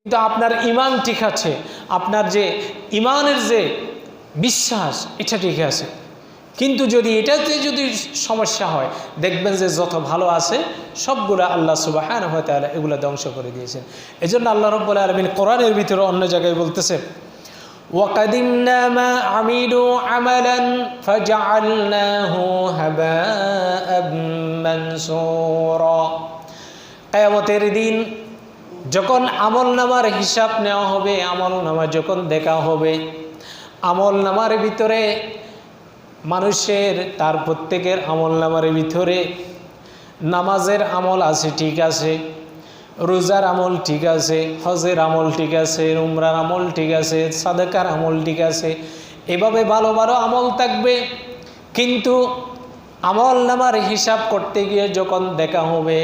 কিন্তু আপনার ইমান ঠিক আছে আপনার যে ইমানের যে বিশ্বাস এটা ঠিক আছে কিন্তু যদি এটাতে যদি সমস্যা হয় দেখবেন যে যত ভালো আছে সবগুলো আল্লাহ সুবাহান হয়তো এগুলো ধ্বংস করে দিয়েছেন এই জন্য আল্লাহ রব্বুল আলমিন কোরআনের ভিতরে অন্য জায়গায় বলতেছে وقدمنا ما عملوا عملا فجعلناه هباء منثورا কেয়ামতের দিন যখন আমল নামার হিসাব নেওয়া হবে, আমল নামা যখন দেখা হবে, আমল নামার ভিতরে মানুষের, তার প্রত্যেকের আমল নামার ভিতরে নামাজের আমল আছে, ঠিক আছে। রোজার আমল ঠিক আছে, হজের আমল ঠিক আছে, উমরার আমল ঠিক আছে, সাদেকার আমল ঠিক আছে। এভাবে ভালো ভালো আমল থাকবে। কিন্তু আমল নামার হিসাব করতে গিয়ে যখন দেখা হবে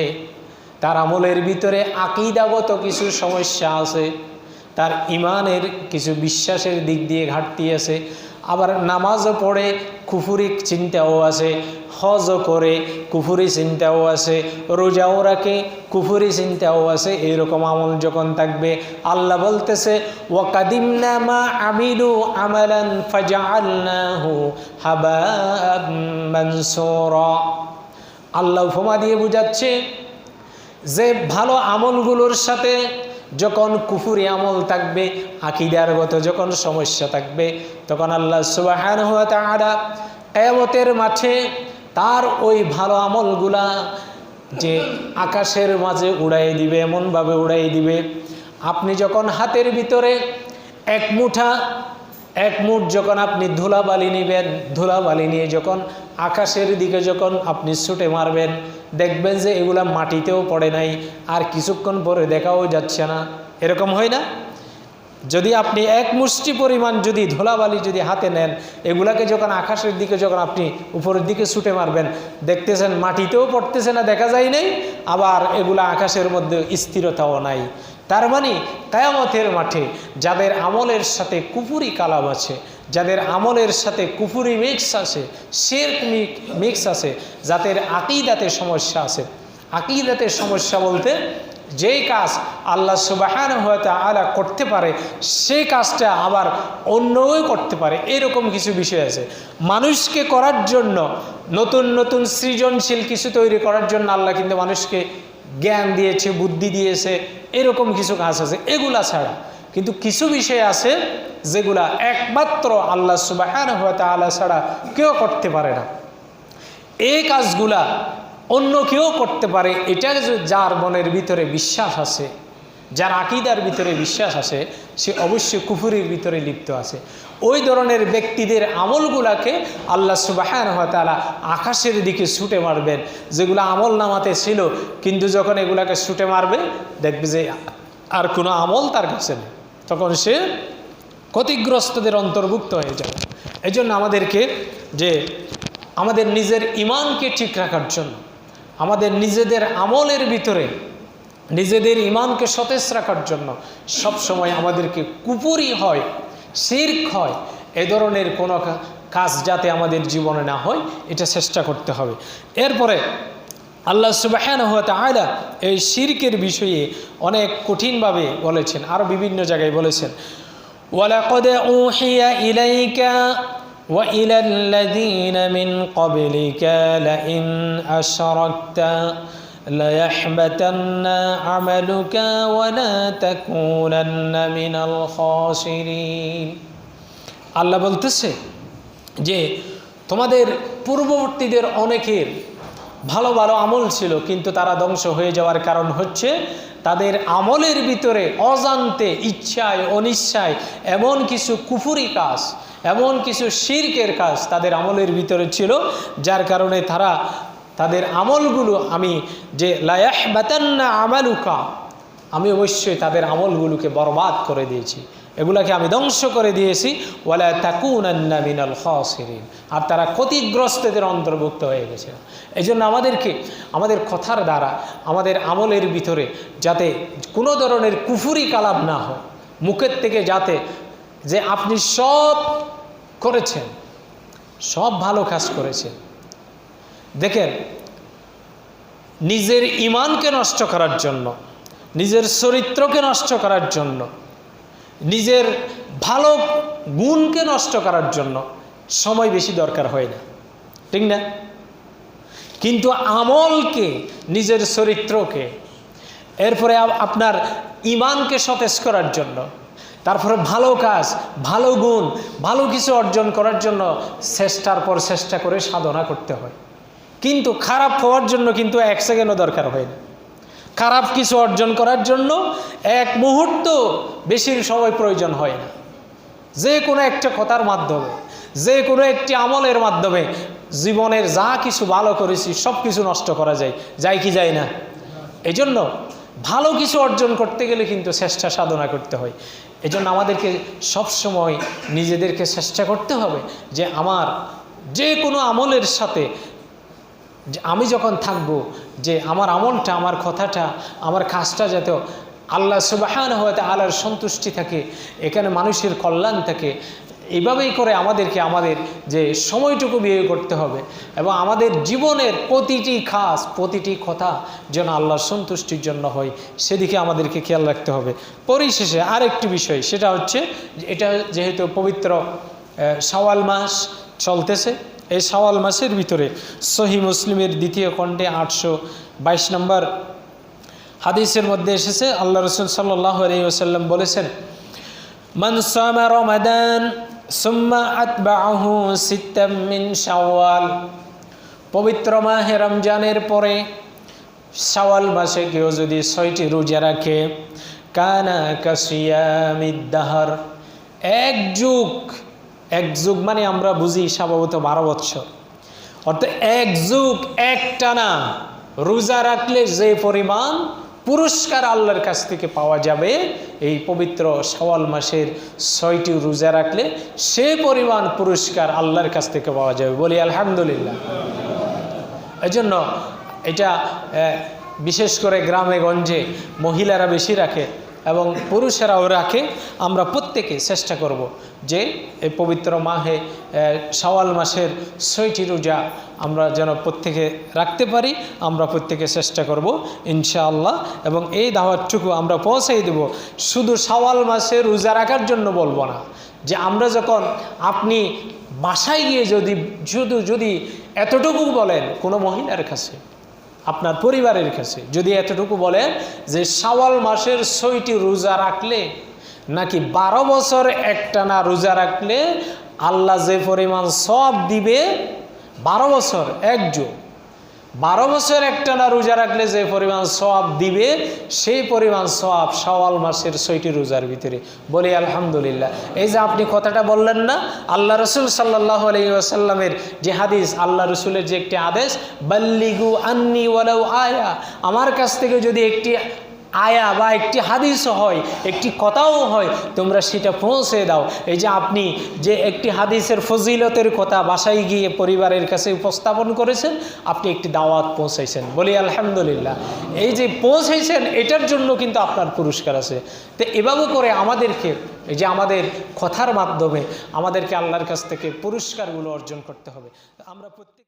তার আমলের ভিতরে আকিদাগত কিছু সমস্যা আছে, তার ইমানের কিছু বিশ্বাসের দিক দিয়ে ঘাটতি আছে, আবার নামাজও পড়ে কুফুরি চিন্তাও আছে, হজও করে কুফুরি চিন্তাও আছে, রোজাও রাখে কুফুরি চিন্তাও আছে এইরকম আমল যখন থাকবে, আল্লাহ বলতেছে, ওয়াকাদিমনা মা আমিলু আমালান ফাজআলনাহু মানসুরা। আল্লাহ উপমা দিয়ে বুঝাচ্ছে যে ভালো আমলগুলোর সাথে যখন কুফুরি আমল থাকবে, আকিদারগত যখন সমস্যা থাকবে, তখন আল্লাহ সুবাহান হওয়া তাহারা কেয়ামতের মাঠে তার ওই ভালো আমলগুলা যে আকাশের মাঝে উড়াই দিবে, এমনভাবে উড়াই দিবে। আপনি যখন হাতের ভিতরে এক মুঠা এক মুঠ যখন আপনি ধুলাবালি নেবেন, ধুলাবালি নিয়ে যখন আকাশের দিকে যখন আপনি ছুটে মারবেন, দেখবেন যে এগুলা মাটিতেও পড়ে নাই, আর কিছুক্ষণ পরে দেখাও যাচ্ছে না। এরকম হয় না? যদি আপনি এক মুষ্টি পরিমাণ যদি ধুলাবালি যদি হাতে নেন, এগুলাকে যখন আকাশের দিকে যখন আপনি উপরের দিকে ছুটে মারবেন, দেখতেছেন মাটিতেও পড়তেছে না, দেখা যায় নাই, আবার এগুলা আকাশের মধ্যে স্থিরতাও নাই। তার মানে কায়ামতের মাঠে যাদের আমলের সাথে কুপুরি কালাম আছে, যাদের আমলের সাথে কুপুরি মিক্স আছে শের মিক্স আছে, যাদের আকিদাতে সমস্যা আছে। আকিদাতে সমস্যা বলতে যেই কাজ আল্লাহ সুবাহান হয়তো আলা করতে পারে, সেই কাজটা আবার অন্যও করতে পারে। এরকম কিছু বিষয় আছে। মানুষকে করার জন্য, নতুন নতুন সৃজনশীল কিছু তৈরি করার জন্য আল্লাহ কিন্তু মানুষকে জ্ঞান দিয়েছে, বুদ্ধি দিয়েছে, এরকম কিছু কাজ আছে, এগুলা ছাড়া। কিন্তু কিছু বিষয় আছে যেগুলা একমাত্র আল্লাহ সুবাহান হয়তো আল্লাহ ছাড়া কেউ করতে পারে না। এই কাজগুলা অন্য কেউ করতে পারে, এটা যার মনের ভিতরে বিশ্বাস আছে, যার আকিদার ভিতরে বিশ্বাস আছে, সে অবশ্যই কুফুরির ভিতরে লিপ্ত আছে। ওই ধরনের ব্যক্তিদের আমলগুলাকে আল্লাহ সুবাহান তালা আকাশের দিকে ছুটে মারবেন। যেগুলো আমল নামাতে ছিল, কিন্তু যখন এগুলাকে ছুটে মারবে, দেখবে যে আর কোনো আমল তার কাছে নেই। তখন সে ক্ষতিগ্রস্তদের অন্তর্ভুক্ত হয়ে যাবে। এই জন্য আমাদেরকে যে আমাদের নিজের ইমানকে ঠিক রাখার জন্য, আমাদের নিজেদের আমলের ভিতরে নিজেদের ইমানকে সতেজ রাখার জন্য সব সময় আমাদেরকে কুপুরি হয় শির্ক হয় এ ধরনের কোনো কাজ যাতে আমাদের জীবনে না হয় এটা চেষ্টা করতে হবে এরপরে আল্লাহ সুবাহান হতে আয়লা এই শির্কের বিষয়ে অনেক কঠিনভাবে বলেছেন আরও বিভিন্ন জায়গায় বলেছেন ওয়ালাকদ উহিয়া ইলাইকা وإلى الذين من قبلك لئن أشركت ليحبطن عملك ولا تكونن من الخاسرين আল্লাহ বলতেছে যে তোমাদের পূর্ববর্তীদের অনেকের ভালো ভালো আমল ছিল কিন্তু তারা ধ্বংস হয়ে যাওয়ার কারণ হচ্ছে তাদের আমলের ভিতরে অজান্তে ইচ্ছায় অনিচ্ছায় এমন কিছু কুফুরি কাজ এমন কিছু শির্কের কাজ তাদের আমলের ভিতরে ছিল যার কারণে তারা তাদের আমলগুলো আমি যে লায়াহ বাতান্না আমালুকা, আমি অবশ্যই তাদের আমলগুলোকে বরবাদ করে দিয়েছি। এগুলাকে আমি ধ্বংস করে দিয়েছি। ওয়ালা তাকুনান্না মিনাল খসিরিন। আর তারা ক্ষতিগ্রস্তদের অন্তর্ভুক্ত হয়ে গেছে। এই জন্য আমাদেরকে, আমাদের কথার দ্বারা, আমাদের আমলের ভিতরে যাতে কোনো ধরনের কুফুরি কালাম না হয়, মুখের থেকে যাতে যে আপনি সব করেছেন, সব ভালো কাজ করেছেন দেখেন, নিজের ইমানকে নষ্ট করার জন্য, নিজের চরিত্রকে নষ্ট করার জন্য, নিজের ভালো গুণকে নষ্ট করার জন্য সময় বেশি দরকার হয় না। ঠিক না? কিন্তু আমলকে, নিজের চরিত্রকে, এরপরে আপনার ইমানকে সতেজ করার জন্য, তারপরে ভালো কাজ, ভালো গুণ, ভালো কিছু অর্জন করার জন্য চেষ্টার পর চেষ্টা করে সাধনা করতে হয়। কিন্তু খারাপ হওয়ার জন্য কিন্তু এক সেকেন্ডও দরকার হয় না। খারাপ কিছু অর্জন করার জন্য এক মুহূর্ত বেশির সময় প্রয়োজন হয় না। যে কোনো একটা কথার মাধ্যমে, যে কোনো একটি আমলের মাধ্যমে জীবনের যা কিছু ভালো করেছি সব কিছু নষ্ট করা যায়। যায় কি যায় না? এই জন্য ভালো কিছু অর্জন করতে গেলে কিন্তু চেষ্টা সাধনা করতে হয়। এজন্য আমাদেরকে সবসময় নিজেদেরকে চেষ্টা করতে হবে যে আমার যে কোনো আমলের সাথে আমি যখন থাকব যে আমার আমলটা আমার কথাটা আমার কাজটা যাতে আল্লাহ সুবাহান হতে আল্লাহর সন্তুষ্টি থাকে এখানে মানুষের কল্যাণ থাকে এইভাবেই করে আমাদেরকে আমাদের যে সময়টুকু বিয়ে করতে হবে এবং আমাদের জীবনের প্রতিটি খাস প্রতিটি কথা যেন আল্লাহর সন্তুষ্টির জন্য হয় সেদিকে আমাদেরকে খেয়াল রাখতে হবে। পরিশেষে আরেকটি বিষয় সেটা হচ্ছে এটা যেহেতু পবিত্র আহ, শাওয়াল মাস চলতেছে এই সওয়াল মাসের ভিতরে সহি মুসলিমের দ্বিতীয় খণ্ডে আটশো বাইশ নম্বর হাদিসের মধ্যে এসেছে, আল্লাহ রসুল সাল্লাহ আলী ওসাল্লাম বলেছেন সুম্মা পবিত্র মাহে রমজানের পরে সাওয়াল মাসে কেউ যদি ছয়টি রোজা রাখে, কানা কাসিয়ামিদ্দাহর এক যুগ এক যুগ মানে আমরা বুঝি স্বভাবত বারো বৎসর। অর্থাৎ এক যুগ এক টানা রোজা রাখলে যে পরিমাণ পুরস্কার আল্লাহর কাছ থেকে পাওয়া যাবে, এই পবিত্র সওয়াল মাসের ছয়টি রোজা রাখলে সে পরিমাণ পুরস্কার আল্লাহর কাছ থেকে পাওয়া যাবে বলি আলহামদুলিল্লাহ। এই জন্য এটা বিশেষ করে গ্রামে গঞ্জে মহিলারা বেশি রাখে। এবং পুরুষেরাও রাখে আমরা প্রত্যেকে চেষ্টা করব যে এই পবিত্র মাহে আহ, শাওয়াল মাসের ছয়টি রোজা আমরা যেন প্রত্যেকে রাখতে পারি আমরা প্রত্যেকে চেষ্টা করব ইনশাআল্লাহ। এবং এই দাওয়াতটুকু আমরা পৌঁছাই দেব। শুধু শাওয়াল মাসে রোজা রাখার জন্য বলব না যে আমরা যখন আপনি বাসায় গিয়ে যদি শুধু যদি এতটুকু বলেন কোনো মহিলার কাছে আপনার পরিবারের কাছে। যদি এতটুকু বলেন যে সাওয়াল মাসের ছয়টি রোজা রাখলে নাকি বারো বছর একটানা রোজা রাখলে আল্লাহ যে পরিমাণ সব দিবে, বারো বছর এক যুগ বারো বছর একটানা রোজা রাখলে যে পরিমাণ সব দিবে, সেই পরিমাণ সব সওয়াল মাসের ছয়টি রোজার ভিতরে। বলি আলহামদুলিল্লাহ। এই যে আপনি কথাটা বললেন না, আল্লাহ রসুল সাল্লাহ আলাইসাল্লামের যে হাদিস, আল্লাহ রসুলের যে একটি আদেশ, বাল্লিগু আন্নি ওয়ালাউ আয়া, আমার কাছ থেকে যদি একটি আয়া বা একটি হাদিসও হয়, একটি কথাও হয়, তোমরা সেটা পৌঁছে দাও। এই যে আপনি যে একটি হাদিসের ফজিলতের কথা বাসায় গিয়ে পরিবারের কাছে উপস্থাপন করেছেন, আপনি একটি দাওয়াত পৌঁছাইছেন। বলি আলহামদুলিল্লাহ। এই যে পৌঁছাইছেন, এটার জন্য কিন্তু আপনার পুরস্কার আছে। তো এভাবে করে আমাদেরকে, এই যে আমাদের কথার মাধ্যমে আমাদেরকে আল্লাহর কাছ থেকে পুরস্কারগুলো অর্জন করতে হবে। আমরা প্রত্যেক